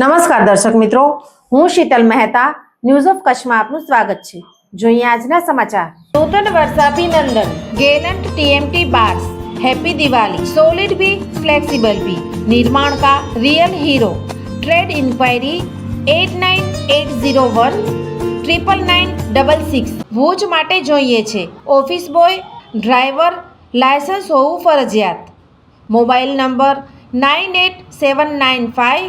નમસ્કાર દર્શક મિત્રો, હું શીતલ મહેતા ન્યૂઝ ઓફ કચ્છમાં આપનું સ્વાગત છે. જોઈએ આજના સમાચાર. નૂતન વર્ષાભિનંદન Gallant TMT bars happy Diwali solid be flexible be નિર્માણ કા real hero trade inquiry eight nine eight zero one triple nine double six Bhuj માટે જોઈએ છે. ઓફિસ બોય ડ્રાઈવર લાયસન્સ હોવું ફરજિયાત. Mobile number nine eight seven nine five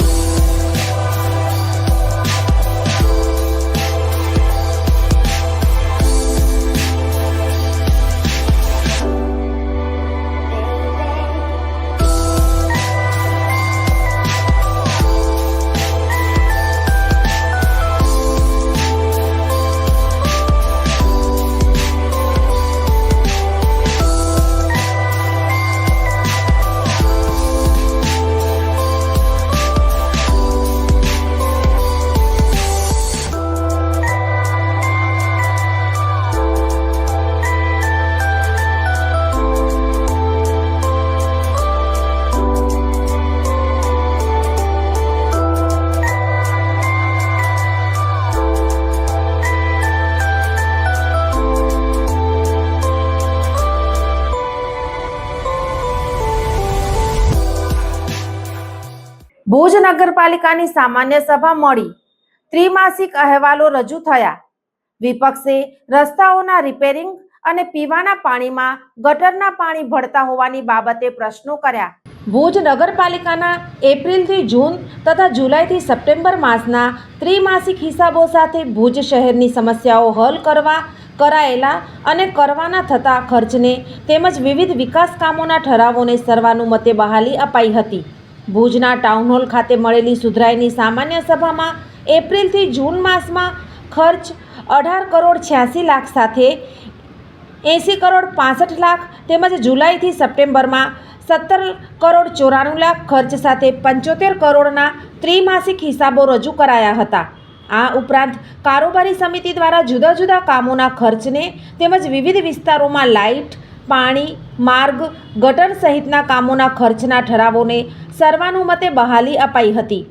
Bhuj નગરપાલિકાની સામાન્ય સભા મળી. ત્રિમાસિક અહેવાલો રજૂ થયા. વિપક્ષે રસ્તાઓના રિપેરિંગ અને પીવાના પાણીમાં ગટરના પાણી ભળતા હોવાની બાબતે પ્રશ્નો કર્યા. ભુજ નગરપાલિકાના એપ્રિલથી જૂન તથા જુલાઈથી સપ્ટેમ્બર માસના ત્રિમાસિક હિસાબો સાથે ભુજ શહેરની સમસ્યાઓ હલ કરવા, કરાયેલા અને કરવાના થતા ખર્ચને તેમજ વિવિધ વિકાસ કામોના ઠરાવોને સર્વાનુમતે બહાલી અપાઈ હતી. ભુજના ટાઉન હોલ ખાતે મળેલી સુધરાઈની સામાન્ય સભામાં એપ્રિલથી જૂન માસમાં ખર્ચ અઢાર કરોડ છ્યાસી લાખ સાથે એંસી કરોડ પાસઠ લાખ તેમજ જુલાઈથી સપ્ટેમ્બરમાં સત્તર કરોડ ચોરાણું લાખ ખર્ચ સાથે પંચોતેર કરોડના ત્રિમાસિક હિસાબો રજૂ કરાયા હતા. આ ઉપરાંત કારોબારી સમિતિ દ્વારા જુદા જુદા કામોના ખર્ચને તેમજ વિવિધ વિસ્તારોમાં લાઇટ પાણી, માર્ગ, ગટર સહિતના કામોના ખર્ચના ઠરાવોને સર્વાનુમતે બહાલી અપાઈ હતી.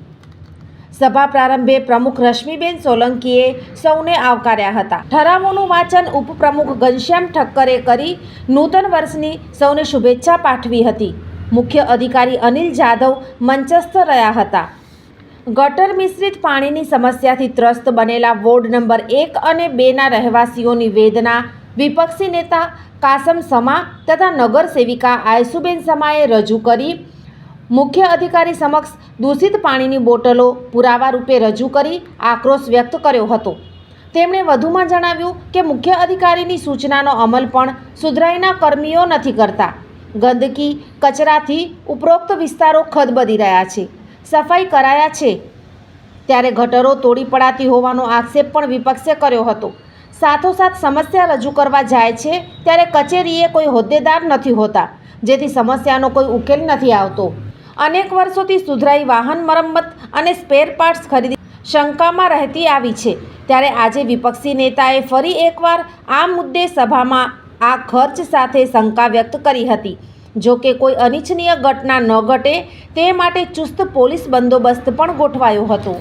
સભા પ્રારંભે પ્રમુખ રશ્મિબેન સોલંકીએ સૌને આવકાર્યા હતા. ઠરાવોનું વાંચન ઉપપ્રમુખ ઘનશ્યામ ઠક્કરે કરી નૂતન વર્ષની સૌને શુભેચ્છા પાઠવી હતી. મુખ્ય અધિકારી અનિલ જાધવ મંચસ્થ રહ્યા હતા. ગટર મિશ્રિત પાણીની સમસ્યાથી ત્રસ્ત બનેલા વોર્ડ નંબર એક અને બેના રહેવાસીઓની વેદના વિપક્ષી નેતા કાસમ સમા તથા નગર સેવિકા આયસુબેન સમાએ રજૂ કરી, મુખ્ય અધિકારી સમક્ષ દૂષિત પાણીની બોટલો પુરાવા રૂપે રજૂ કરી આક્રોશ વ્યક્ત કર્યો હતો. તેમણે વધુમાં જણાવ્યું કે મુખ્ય અધિકારીની સૂચનાનો અમલ પણ સુધરાઈના કર્મીઓ નથી કરતા. ગંદકી, કચરાથી ઉપરોક્ત વિસ્તારો ખદબદી રહ્યા છે. સફાઈ કરાયા છે. ત્યારે ગટરો તોડી પડાતી હોવાનો આક્ષેપ પણ વિપક્ષે કર્યો હતો. સાથોસાથ સમસ્યા રજૂ કરવા જાય છે, ત્યારે કચેરીએ કોઈ હોદ્દેદાર નથી હોતા, જેથી સમસ્યાનો કોઈ ઉકેલ નથી આવતો. અનેક વર્ષોથી સુધરાઈ વાહન મરમ્મત અને સ્પેર પાર્ટ્સ ખરીદી શંકામાં રહેતી આવી છે. ત્યારે આજે વિપક્ષી નેતાએ ફરી એકવાર આ મુદ્દે સભામાં આ ખર્ચ સાથે શંકા વ્યક્ત કરી હતી. જો કે કોઈ અનિચ્છનીય ઘટના ન ઘટે, તે માટે ચુસ્ત પોલીસ બંદોબસ્ત પણ ગોઠવાયો હતો.